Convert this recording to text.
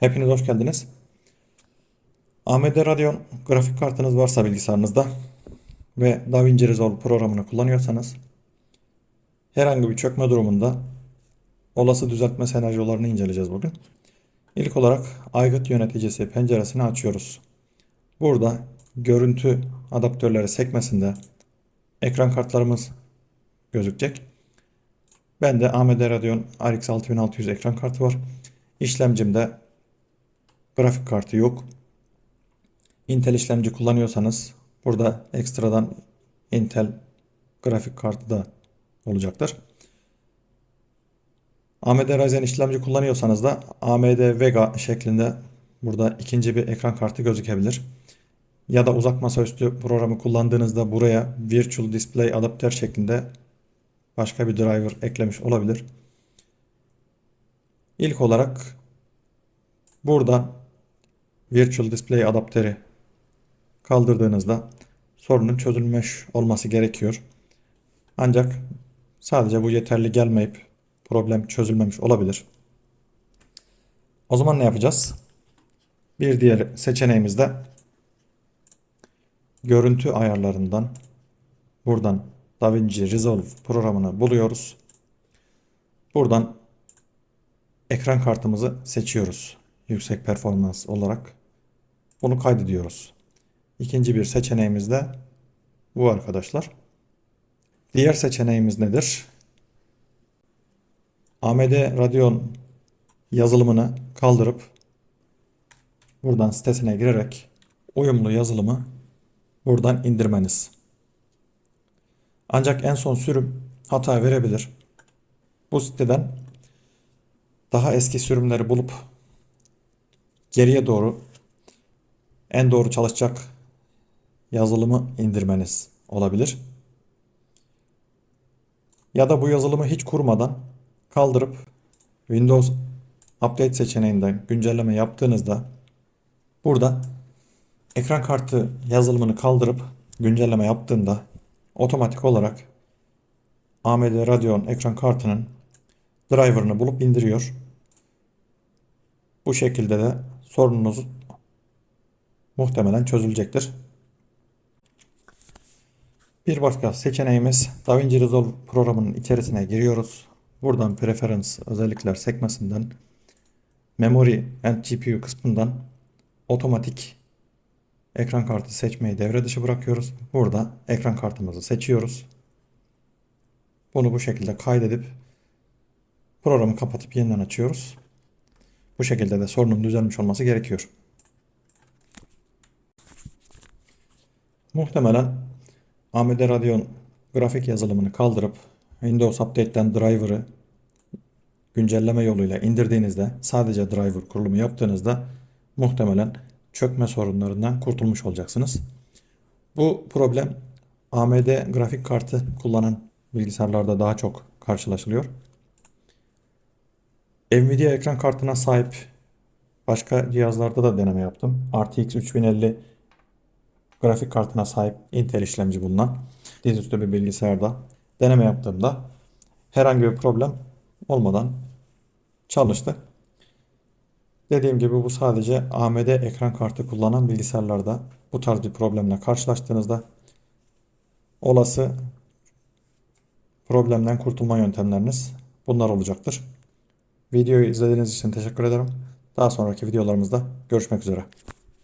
Hepiniz hoş geldiniz. AMD Radeon grafik kartınız varsa bilgisayarınızda ve DaVinci Resolve programını kullanıyorsanız herhangi bir çökme durumunda olası düzeltme senaryolarını inceleyeceğiz bugün. İlk olarak aygıt yöneticisi penceresini açıyoruz. Burada görüntü adaptörleri sekmesinde ekran kartlarımız gözükecek. Bende AMD Radeon RX 6600 ekran kartı var. İşlemcimde grafik kartı yok. Intel işlemci kullanıyorsanız burada ekstradan Intel grafik kartı da olacaktır. AMD Ryzen işlemci kullanıyorsanız da AMD Vega şeklinde burada ikinci bir ekran kartı gözükebilir. Ya da uzak masaüstü programı kullandığınızda buraya Virtual Display Adapter şeklinde başka bir driver eklemiş olabilir. İlk olarak buradan Virtual Display adapteri kaldırdığınızda sorunun çözülmüş olması gerekiyor. Ancak sadece bu yeterli gelmeyip problem çözülmemiş olabilir. O zaman ne yapacağız? Bir diğer seçeneğimiz de görüntü ayarlarından buradan DaVinci Resolve programını buluyoruz. Buradan ekran kartımızı seçiyoruz. Yüksek performans olarak. Bunu kaydediyoruz. İkinci bir seçeneğimiz de bu arkadaşlar. Diğer seçeneğimiz nedir? AMD Radeon yazılımını kaldırıp buradan sitesine girerek uyumlu yazılımı buradan indirmeniz. Ancak en son sürüm hata verebilir. Bu siteden daha eski sürümleri bulup geriye doğru en doğru çalışacak yazılımı indirmeniz olabilir. Ya da bu yazılımı hiç kurmadan kaldırıp Windows Update seçeneğinden güncelleme yaptığınızda burada ekran kartı yazılımını kaldırıp güncelleme yaptığında otomatik olarak AMD Radeon ekran kartının driver'ını bulup indiriyor. Bu şekilde de sorununuz muhtemelen çözülecektir. Bir başka seçeneğimiz DaVinci Resolve programının içerisine giriyoruz. Buradan Preference özellikler sekmesinden Memory and GPU kısmından otomatik ekran kartı seçmeyi devre dışı bırakıyoruz. Burada ekran kartımızı seçiyoruz. Bunu bu şekilde kaydedip programı kapatıp yeniden açıyoruz. Bu şekilde de sorunun düzelmiş olması gerekiyor. Muhtemelen AMD Radeon grafik yazılımını kaldırıp Windows Update'ten driver'ı güncelleme yoluyla indirdiğinizde sadece driver kurulumu yaptığınızda muhtemelen çökme sorunlarından kurtulmuş olacaksınız. Bu problem AMD grafik kartı kullanan bilgisayarlarda daha çok karşılaşılıyor. Nvidia ekran kartına sahip başka cihazlarda da deneme yaptım. RTX 3050 grafik kartına sahip Intel işlemci bulunan dizüstü bir bilgisayarda deneme yaptığımda herhangi bir problem olmadan çalıştı. Dediğim gibi bu sadece AMD ekran kartı kullanan bilgisayarlarda bu tarz bir problemle karşılaştığınızda olası problemden kurtulma yöntemleriniz bunlar olacaktır. Videoyu izlediğiniz için teşekkür ederim. Daha sonraki videolarımızda görüşmek üzere.